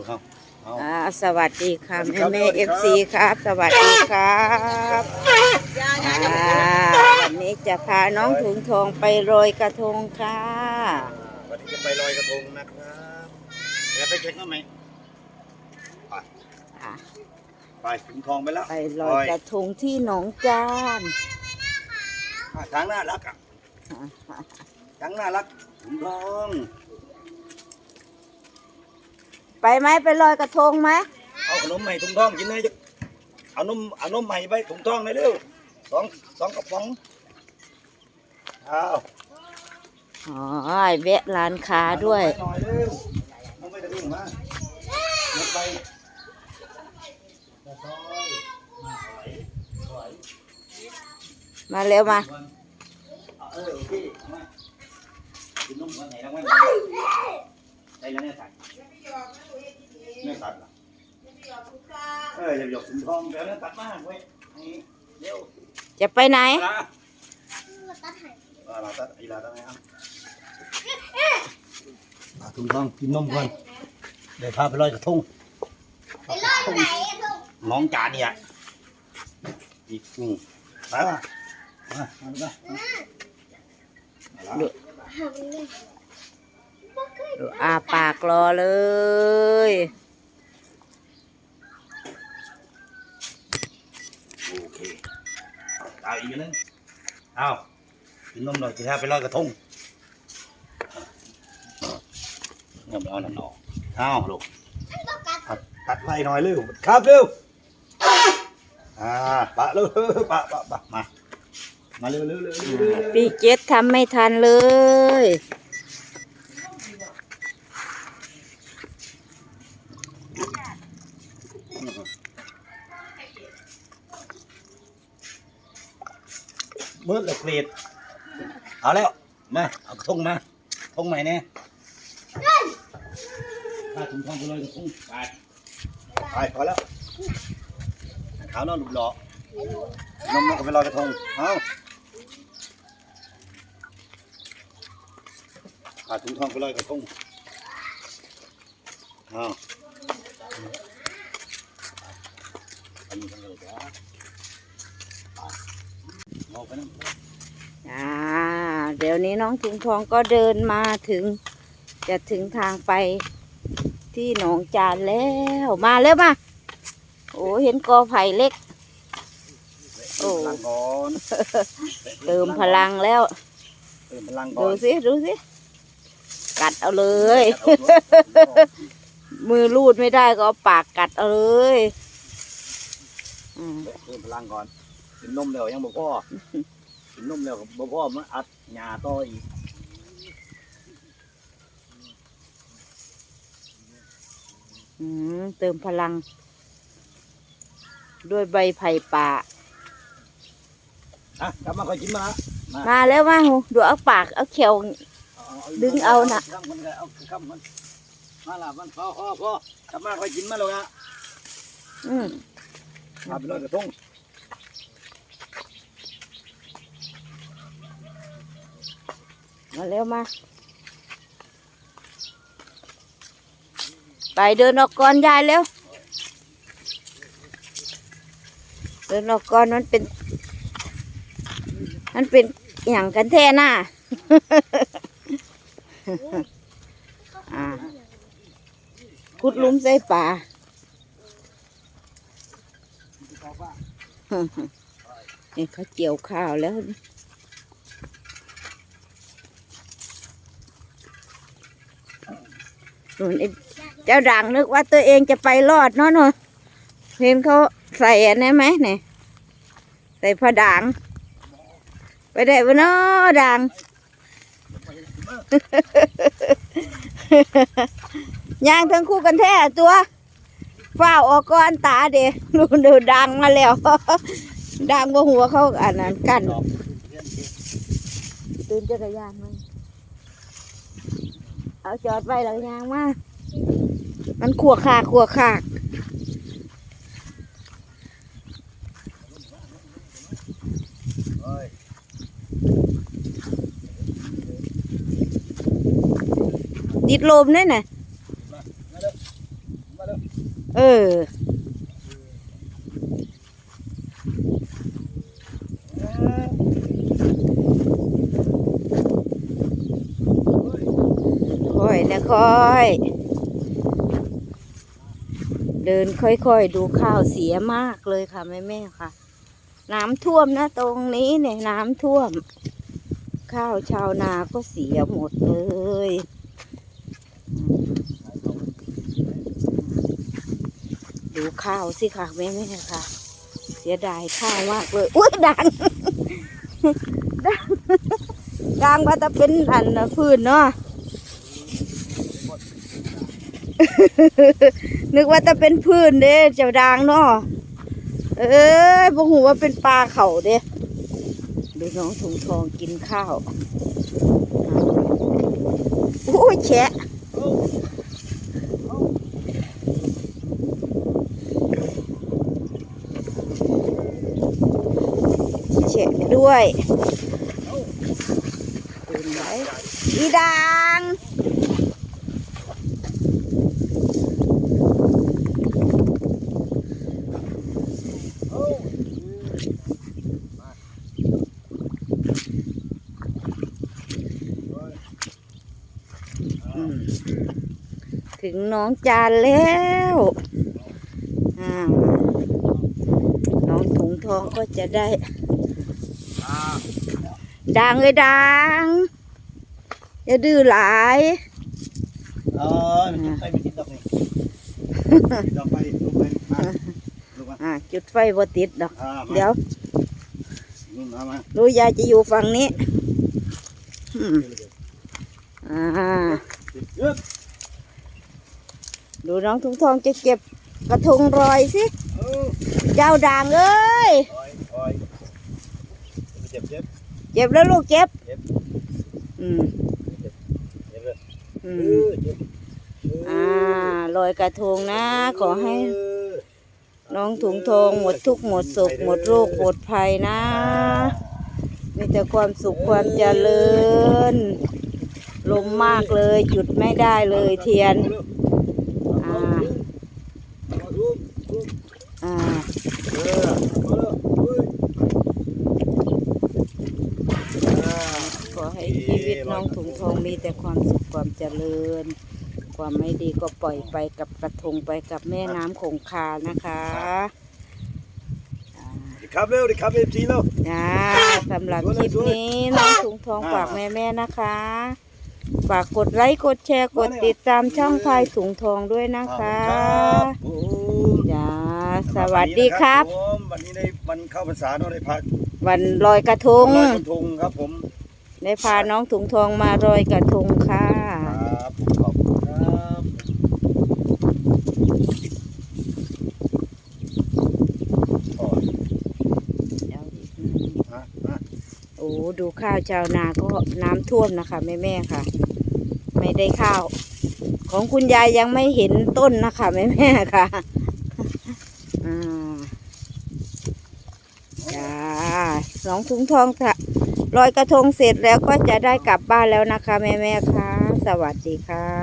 ดูเขาเอาอ่าสวัสดีค่ะสวัสดีแม่ครับแม่สวัสดีเอครับฟซีครับ สวัสดีครับอ่าวันนี้จะพาน้องถุงทองไปโรยกระทงค่ะ วันนี้จะไปลอยกระทงนะครับเดี๋ยวไปเช็คหน่อยไหมไปอะไปถึงทองไปแล้วไปลอยกระทงที่หนองจานอะช้างน่ารักอะช้างน่ารักถึงทอง ไปไหมไปลอยกระทงไหมเอาขนมใหม่ถุงทองกินเลยจ้ะเอานมเอานมใหม่ไปถุงทองเลยเร็วสองสองกระป๋องเอาอ๋อแวะร้านค้าด้วยเอานมไปหน่อยเร็วน้องไปตะลิ่งมาหมดไปมาเร็วมาเออโอเคเอามากินนมก่อนไหนแล้วมันได้แล้วเนี่ยสัต ว์เนี่ยสัตว์เหรอเอออย่าหยอกถุงทองเดี๋ยวเนี่ยตัดมากเว้ยนี่เร็วจะไปไหนนะเออเราตัดอีลาตัดไหนอะอะถุงทองกินนมก่อนเดี๋ยวพาไปลอยกระทงไปรอดไหนอะลูกน้องจานเนี่ยอีกนี่ไปป่ะมามาดูนะมาแล้วดูอาปากรอเลย โอเค เอาอีกนึงเอากินนมหน่อยจะพาไปลอยกระทงเงียบแล้วนั่นออกเอาลูกตัดตัดไฟหน่อยเร็วครับเร็วอ่าปะเร็วปะปะปะมามาเร็วเร็วเร็วปีเจ็ดทำไม่ทันเลย บิดเลยเกรดเอาแล้ว มา เอากระทงมาทงใหม่เนี่ยถ้าถุงทองไปเลยกระทงไปไปพอแล้วขาวนอนหลุดหล่อนมก็ไปลอยกระทง เอาขาถุงทองไปลอยกระทง เอาอันนี้กันเลยจ้ะไปเอาไปนั่งอ่าเดี๋ยวนี้น้องถุงทองก็เดินมาถึง จะถึงทางไปที่หนองจานแล้วมาเร็วมาโอ้เห็นกอไผ่เล็ก โอ้พลังก่อนเติมพลังแล้วเติมพลังก่อดูนสิดูสิกัดเอาเลย มือรูดไม่ได้ก็เอาปากกัดเอาเลยอืมเติมพลังก่อน กินนมแล้วยังบ่พอกินนมแล้วก็บ่พอมาอัดหญ้าต่ออีกอืมเติมพลัง ด้วยใบไผ่ป่า อะกลับมาค่อยกินมามามาแล้วมาหูดูเอาปากเอาเขียว ดึงเอาน่ะ ข้ามมันก็เอาข้ามมันมาละมันพอพอพอกลับมาค่อยกินมาแล้วนะอืมพาไปลอยกระทง มาเร็วมา ไปเดินออกก่อนยายเร็ว เดินออกก่อนมันเป็น มันเป็นอย่างกันแท่หน้าอ่าขุดลุมใส่ป่านี่เขาเกี่ยวข้าวแล้ว นี่นู่นไอ้เจ้าด่างนึกว่าตัวเองจะไปรอดเนาะเนาะเห็นเขาใส่อันนั้นไหมเนี่ยใส่ผ้าด่าง ไปได้ปะเนาะด่างย่างทั้งคู่กันแท้ตัวฝ้าวออกก้อนตาเด็ดูดูดังมาแล้วดังบนหัวเขาอันนั้นกั้นดอกตื่นจักรยานมา เอาจอดไว้หลังยางมามันขวขากขวขากเอ้ยดิดลมด้วยนะเออ ค่อยนะค่อย เดินค่อยๆดูข้าวเสียมากเลยค่ะแม่แม่ค่ะ น้ำท่วมนะตรงนี้เนี่ยน้ำท่วม ข้าวชาวนาก็เสียหมดเลยดูข้าวสิค่ะแม่แม่ค่ะ เสียดายข้าวมากเลยอุ้ยดังดังดังว่าจะเป็นอันนะพื้นเนาะ นึกว่าจะเป็นพื้นเด้เจ้าดางเนาะเอ้ยบ่หูว่าเป็นปลาเขาเด้ดูน้องถุงทองกินข้าวโอ้ยแฉะแฉะด้วยอีดาง อืม ถึงน้องจานแล้วอ่าน้องถุงทองก็จะได้ ดังเลยดัง อย่าดื้อหลายเออมันจะไปไม่ติดดอกนี่ติดดอกไปลูกไปมาลูกมาอ่าจุดไฟบ่ติดดอกอ่ามาเดี๋ยวนี่มามารู้ยายจะอยู่ฝั่งนี้อืมอ่าเอ๊บ ดูน้องถุงทองจะเก็บกระทงรอยสิเออเจ้าด่างเอ้ยคอยคอยเจ็บเจ็บเจ็บแล้วลูกเจ็บ เจ็บ อืมเจ็บเลยอืเอมอเจ็บอ่าลอยกระทงนะ ขอให้เออน้องถุงทองหมดทุกข์หมดโศกหมดโรคหมดภัยนะ มีแต่ความสุขความเจริญ ลมมากเลยจุดไม่ได้เลยเทียน อ่า อ่า เออเอาเลยเฮ้ยอ่า ข อให้ชีวิตน้องถุงทองมีแต่ความสุขความเจริญ ความไม่ดีก็ปล่อยไปกับกระทงไปกับแม่น้ำคงคานะคะอ่าดิครับเร็วดิครับเอฟซีเร็วจ้าสำหรับคลิปนี้น้องถุงทองฝากแม่แม่ๆนะคะ ฝากกดไลค์กดแชร์กดติดตามช่องพายถุงทองด้วยนะคะครับผมจ้าสวัสดีครับผมวันนี้ได้วันเข้าพรรษาเนาะได้พาวันลอยกระทงลอยกระทงครับผม ได้พาน้องถุงทองมาลอยกระทงค่ะ ครับขอบคุณครับอ๋อมามาโอ้ดูข้าวชาวนาก็น้ำท่วมนะคะแม่แม่ๆค่ะ ไม่ได้ข้าว ของคุณยายยังไม่เห็นต้นนะคะแม่แม่ๆค่ะอ่าจ้าน้องถุงทองค่ะ ลอยกระทงเสร็จแล้วก็จะได้กลับบ้านแล้วนะคะ แม่แม่คะสวัสดีค่ะ